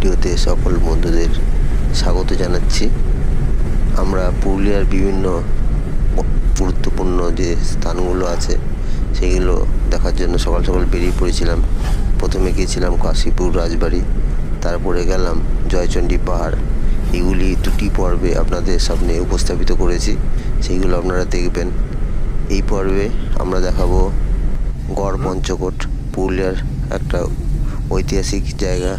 ভিডিওতে সকল বন্ধুদের স্বাগত জানাচ্ছি। আমরা পুরুলিয়ার বিভিন্ন গুরুত্বপূর্ণ যে স্থানগুলো আছে সেইগুলো দেখার জন্য সকাল সকাল বেরিয়ে পড়েছিলাম। প্রথমে গিয়েছিলাম কাশীপুর রাজবাড়ি, তারপরে গেলাম জয়চণ্ডী পাহাড়। এগুলি দুটি পর্বে আপনাদের সামনে উপস্থাপিত করেছি সেইগুলো আপনারা দেখবেন। এই পর্বে আমরা দেখাবো গড় পঞ্চকোট পুরুলিয়ার একটা ঐতিহাসিক জায়গা।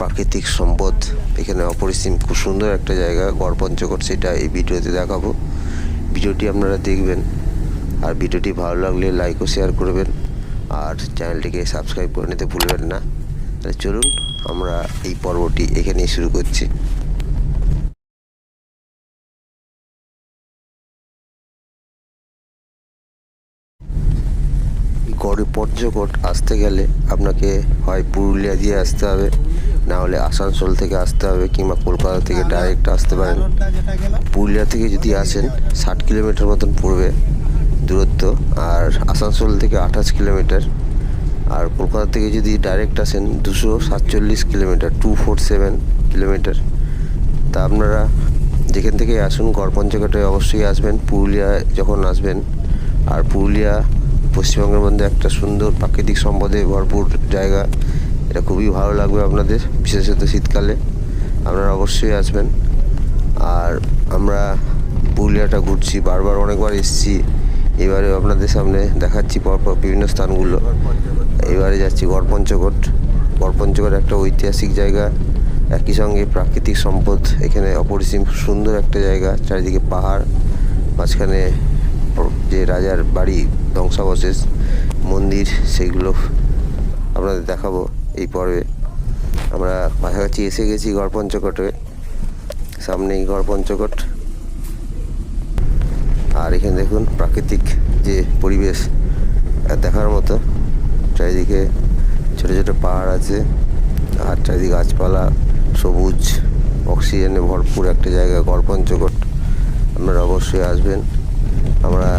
প্রাকৃতিক সম্পদ এখানে অপরিসীম, খুব সুন্দর একটা জায়গা গড় পঞ্চকোট সেটা এই ভিডিওতে দেখাবো। ভিডিওটি আপনারা দেখবেন। আর ভিডিওটি ভালো লাগলে লাইক ও শেয়ার করবেন। আর চ্যানেলটিকে সাবস্ক্রাইব করে নিতে ভুলবেন না। তাহলে চলুন, আমরা এই পর্বটি এখানেই শুরু করছি। গড়ে পর্যকট আসতে গেলে আপনাকে হয় পুরুলিয়া দিয়ে আসতে হবে, না হলে আসানসোল থেকে আসতে হবে কিংবা কলকাতা থেকে ডাইরেক্ট আসতে পারেন। পুরুলিয়া থেকে যদি আসেন, ষাট কিলোমিটার মতন পড়বে দূরত্ব, আর আসানসোল থেকে আঠাশ কিলোমিটার, আর কলকাতা থেকে যদি ডাইরেক্ট আসেন, দুশো সাতচল্লিশ kilometre two four seven kilometre. তা আপনারা যেখান থেকে আসুন, গড় পঞ্চকটে অবশ্যই আসবেন পুরুলিয়া যখন আসবেন, আর পুরুলিয়া পশ্চিমবঙ্গের মধ্যে একটা সুন্দর প্রাকৃতিক সম্পদে ভরপুর জায়গা। এটা খুবই ভালো লাগবে আপনাদের, বিশেষত শীতকালে। আপনারা অবশ্যই আসবেন। আর আমরা পুরুলিয়াটা ঘুরছি, বারবার অনেকবার এসেছি। এবারে আপনাদের সামনে দেখাচ্ছি পরপর বিভিন্ন স্থানগুলো। এবারে যাচ্ছি গড় পঞ্চকোট গড় পঞ্চকোট একটা ঐতিহাসিক জায়গা। একই সঙ্গে প্রাকৃতিক সম্পদ এখানে অপরিসীম সুন্দর একটা জায়গা, চারিদিকে পাহাড়, মাঝখানে যে রাজার বাড়ি, ধ্বংসাবশেষ, মন্দির সেইগুলো আপনাদের দেখাবো এই পর্বে। আমরা কাছাকাছি এসে গেছি গড় পঞ্চকোটে। সামনেই গড় পঞ্চকোট। আর এখানে দেখুন প্রাকৃতিক যে পরিবেশ দেখার মতো। চারিদিকে ছোটো ছোটো পাহাড় আছে, আর চারিদিকে গাছপালা, সবুজ, অক্সিজেনে ভরপুর একটা জায়গা গড় পঞ্চকোট। আপনারা অবশ্যই আসবেন। আমরা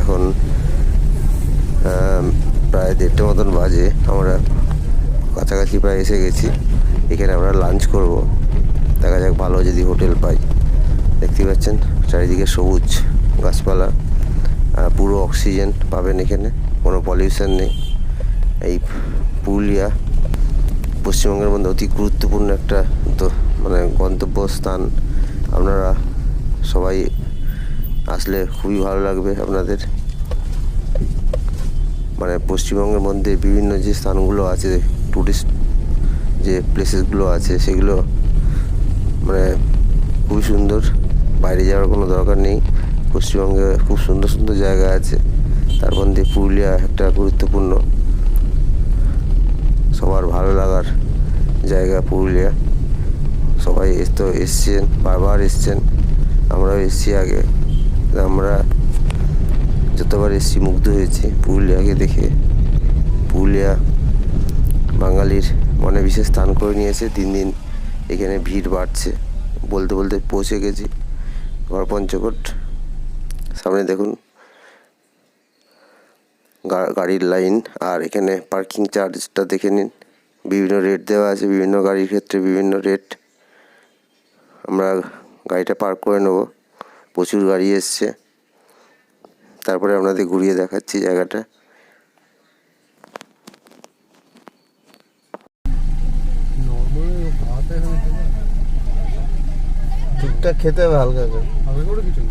এখন প্রায় দেড়টা মতন বাজে। আমরা কাছাকাছি প্রায় এসে গেছি। এখানে আমরা লাঞ্চ করব। দেখা যাক ভালো যদি হোটেল পাই। দেখতে পাচ্ছেন, চারিদিকে সবুজ গাছপালা পুরো অক্সিজেন পাবেন এখানে। কোনো পলিউশন নেই। এই পুরুলিয়া পশ্চিমবঙ্গের মধ্যে অতি গুরুত্বপূর্ণ একটা মানে গন্তব্য স্থান আপনারা সবাই আসলে খুবই ভালো লাগবে আপনাদের। মানে পশ্চিমবঙ্গের মধ্যে বিভিন্ন যে স্থানগুলো আছে টুরিস্ট যে প্লেসেসগুলো আছে, সেগুলো মানে খুবই সুন্দর। বাইরে যাওয়ার কোনো দরকার নেই। পশ্চিমবঙ্গে খুব সুন্দর সুন্দর জায়গা আছে। তার মধ্যে পুরুলিয়া একটা গুরুত্বপূর্ণ, সবার ভালো লাগার জায়গা পুরুলিয়া। সবাই তো এসছেন, বারবার এসছেন। আমরাও এসছি আগে। আমরা যতবার এসছি মুগ্ধ হয়েছি পুরুলিয়াকে দেখে। পুরুলিয়া বাঙালির মনে বিশেষ স্থান করে নিয়েছে। দিন দিন এখানে ভিড় বাড়ছে। বলতে বলতে পৌঁছে গেছি ঘর পঞ্চকোট। সামনে দেখুন গাড়ির লাইন আর এখানে পার্কিং চার্জটা দেখে নিন। বিভিন্ন রেট দেওয়া আছে, বিভিন্ন গাড়ির ক্ষেত্রে বিভিন্ন রেট আমরা গাড়িটা পার্ক করে নেব। প্রচুর গাড়ি এসছে। তারপরে আপনাদের ঘুরিয়ে দেখাচ্ছি জায়গাটা। ঠিকঠাক খেতে হবে হালকা করে। কিছু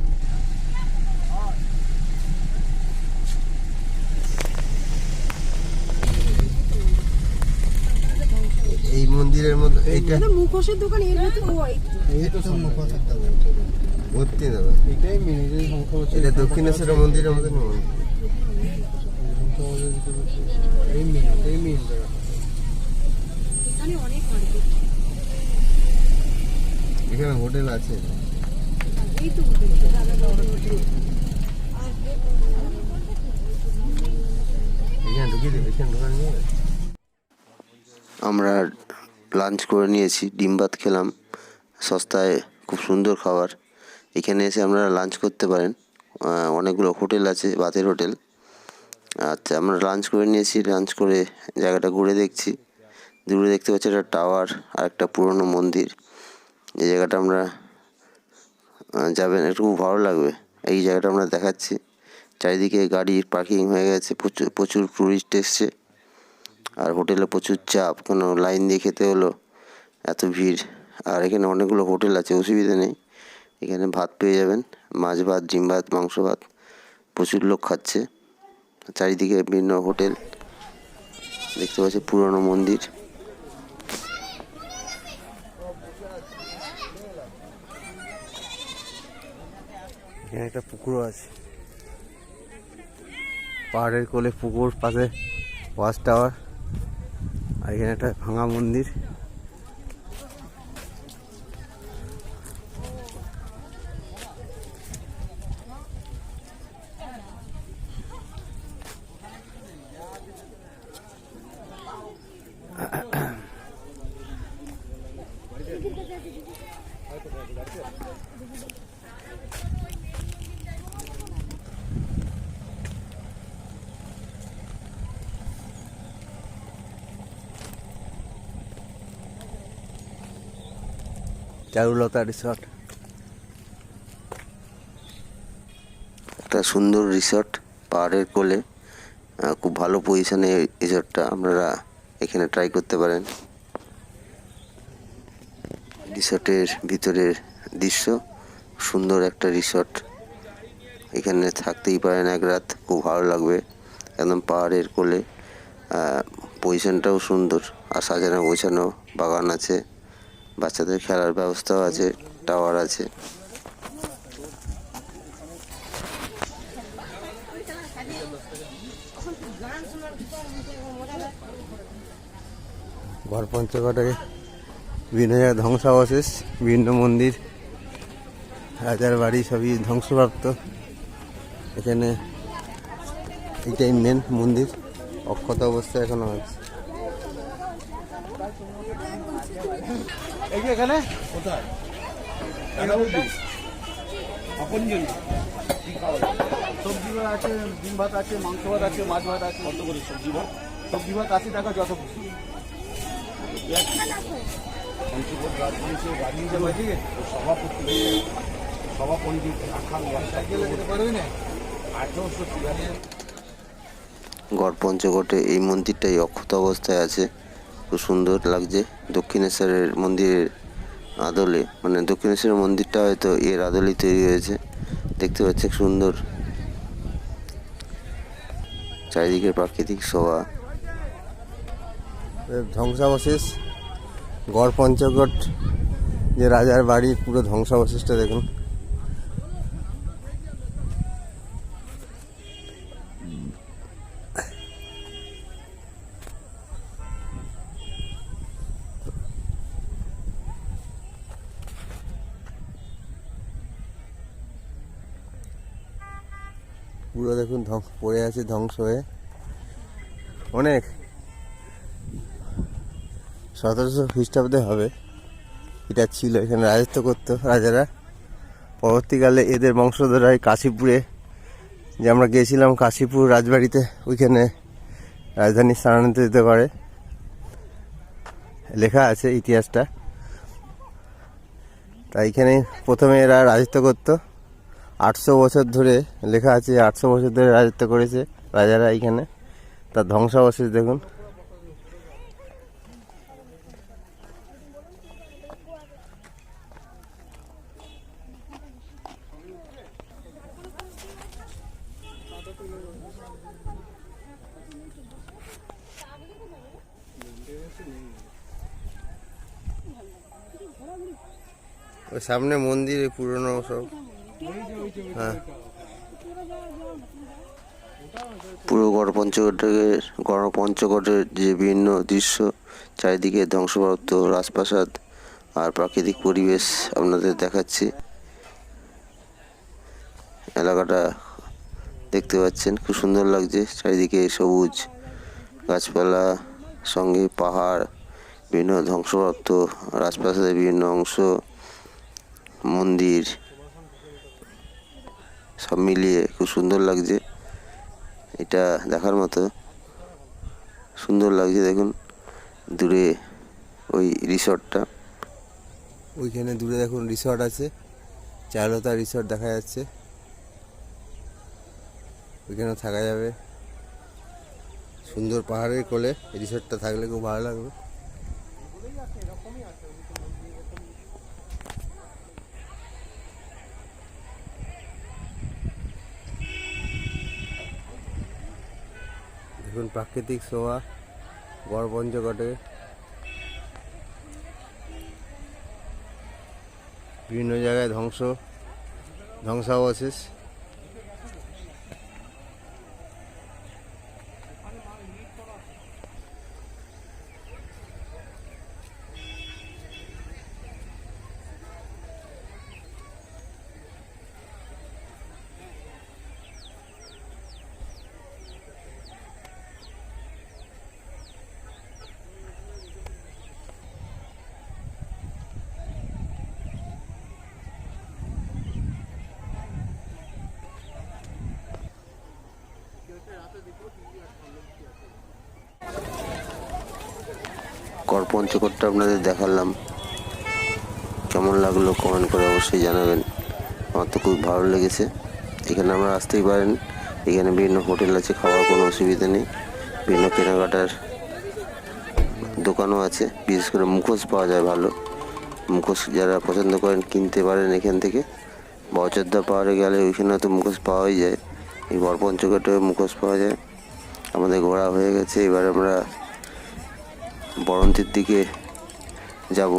এই মন্দিরের মধ্যে এইটা মুখোশের দোকান এর ভিতরে ও এই তো। তো সম্ভব ভর্তি এটাই মেন সংখ্যা হচ্ছে এটা দক্ষিণেশ্বর মন্দিরের মধ্যে মন্দির। এই মেন এই মেন এখানে অনেক মার্কেট। এখানে হোটেল আছে। এই তো হোটেল। দাদা দাদা হোটেল এখানে ঢুকিয়ে দেবে এখানে ঢোকানো যাবে আমরা লাঞ্চ করে নিয়েছি ডিম ভাত খেলাম সস্তায় খুব সুন্দর খাবার। এখানে এসে আপনারা লাঞ্চ করতে পারেন। অনেকগুলো হোটেল আছে ভাতের হোটেল। আচ্ছা আমরা লাঞ্চ করে নিয়েছি লাঞ্চ করে জায়গাটা ঘুরে দেখছি। দূরে দেখতে পাচ্ছি একটা টাওয়ার আর একটা পুরনো মন্দির। যে জায়গাটা আমরা যাবেন একটু খুব ভালো লাগবে। এই জায়গাটা আমরা দেখাচ্ছি। চারিদিকে গাড়ির পার্কিং হয়ে গেছে, প্রচুর প্রচুর টুরিস্ট এসছে। আর হোটেলে প্রচুর চাপ, কোনো লাইন দিয়ে খেতে হলো, এত ভিড়। আর এখানে অনেকগুলো হোটেল আছে, অসুবিধা নেই। এখানে ভাত পেয়ে যাবেন। মাছ ভাত, ডিম ভাত, মাংস ভাত প্রচুর লোক খাচ্ছে। চারিদিকে বিভিন্ন হোটেল। দেখতে পাচ্ছি পুরনো মন্দির। এখানে একটা পুকুরও আছে। পাহাড়ের কোলে পুকুর পাশে ওয়াচ টাওয়ার। আর এখানে একটা ভাঙা মন্দির। চারুলতা রিসর্ট একটা সুন্দর রিসর্ট পাহাড়ের কোলে খুব ভালো পজিশনে রিসর্টটা আপনারা এখানে ট্রাই করতে পারেন। রিসর্টের ভিতরের দৃশ্য, সুন্দর একটা রিসর্ট এখানে থাকতেই পারেন এক রাত, খুব ভালো লাগবে। একদম পাহাড়ের কোলে পজিশনটাও সুন্দর, আর সাজানো গোছানো বাগান আছে। বাচ্চাদের খেলার ব্যবস্থাও আছে টাওয়ার আছে। ঘর পঞ্চকটে বিভিন্ন জায়গায় ধ্বংসাবশেষ, বিভিন্ন মন্দির, রাজার বাড়ি সবই ধ্বংসপ্রাপ্ত। এখানে এটাই মেন মন্দির, অক্ষত অবস্থায় এখনও আছে। এই যে এখানে? কোথায়? সবজি ভাত আছে ডিম ভাত আছে মাংস ভাত আছে মাছ ভাত আছে। কত করে সবজি ভাত? সবজি ভাত আশি টাকা যত খুশি। সভাপতি সভাপতি আঠেরোশো গড় পঞ্চকোটে এই মন্দিরটাই অক্ষত অবস্থায় আছে। খুব সুন্দর লাগছে। দক্ষিণেশ্বরের মন্দিরের আদলে মানে দক্ষিণেশ্বরের মন্দিরটা হয়তো এর আদলেই তৈরি হয়েছে। দেখতে পাচ্ছি সুন্দর চারিদিকের প্রাকৃতিক শোভা। ধ্বংসাবশেষ গড় পঞ্চকোট যে রাজার বাড়ি, পুরো ধ্বংসাবশেষটা দেখুন। দেখুন ধ্বংস পড়ে আছে, ধ্বংস হয়ে। অনেক। সতেরোশো খ্রিস্টাব্দে হবে। এটা ছিল এখানে রাজত্ব করতো রাজারা। পরবর্তীকালে এদের বংশধরাই কাশীপুরে। যে আমরা গিয়েছিলাম কাশীপুর রাজবাড়িতে, ওইখানে রাজধানী স্থানান্তরিত করে। লেখা আছে ইতিহাসটা। তাই এখানে প্রথমে এরা রাজত্ব করতো। আটশো বছর ধরে লেখা আছে, আটশো বছর ধরে রাজত্ব করেছে রাজারা এইখানে। তার ধ্বংসাবশেষ দেখুন। সামনে মন্দির, পুরনো সব। হ্যাঁ। পুরো গড় পঞ্চকোটের যে বিভিন্ন দৃশ্য, চারিদিকে ধ্বংসপ্রাপ্ত রাজপ্রাসাদ আর প্রাকৃতিক পরিবেশ আপনাদের দেখাচ্ছি। এলাকাটা দেখতে পাচ্ছেন, খুব সুন্দর লাগছে। চারিদিকে সবুজ গাছপালা, সঙ্গে পাহাড়, বিভিন্ন ধ্বংসপ্রাপ্ত রাজপ্রাসাদের বিভিন্ন অংশ, মন্দির সব মিলিয়ে খুব সুন্দর লাগছে। এটা দেখার মতো সুন্দর লাগছে দেখুন। দূরে ওই রিসর্টটা। ওইখানে দূরে দেখুন রিসর্ট আছে। চারুলতা রিসর্ট দেখা যাচ্ছে। ওইখানে থাকা যাবে। সুন্দর পাহাড়ের কোলে রিসর্টটা থাকলে খুব ভালো লাগবে। দেখুন প্রাকৃতিক শোভা গড় পঞ্চকটে বিভিন্ন জায়গায় ধ্বংস ধ্বংসাবশেষ। কর পঞ্চকোটটা আপনাদের দেখালাম। কেমন লাগল কমেন্ট করে অবশ্যই জানাবেন। আমার তো খুব ভালো লেগেছে। এখানে আমরা আসতেই পারেন। এখানে বিভিন্ন হোটেল আছে, খাওয়ার কোনো অসুবিধা নেই। বিভিন্ন কেনাকাটার দোকানও আছে। বিশেষ করে মুখোশ পাওয়া যায় ভালো। মুখোশ যারা পছন্দ করেন কিনতে পারেন এখান থেকে। বা অযোধ্যা পাহাড়ে গেলে ওইখানে তো মুখোশ পাওয়াই যায়। এই বরপঞ্চকোটে মুখোশ পাওয়া যায়। আমাদের ঘোরা হয়ে গেছে। এবার আমরা বরন্তির দিকে যাব।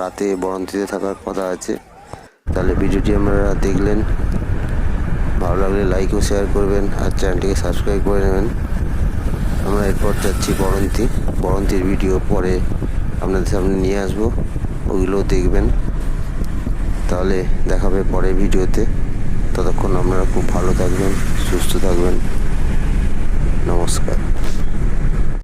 রাতে বরন্তিতে থাকার কথা আছে। তাহলে ভিডিওটি আপনারা দেখলেন। ভালো লাগলে লাইক ও শেয়ার করবেন আর চ্যানেলটিকে সাবস্ক্রাইব করে নেবেন। আমরা এরপর যাচ্ছি বরন্তি। বরন্তির ভিডিও পরে আপনাদের সামনে নিয়ে আসব। ওগুলোও দেখবেন। তাহলে দেখাবে পরে ভিডিওতে। ততক্ষণ আপনারা খুব ভালো থাকবেন, সুস্থ থাকবেন। নমস্কার।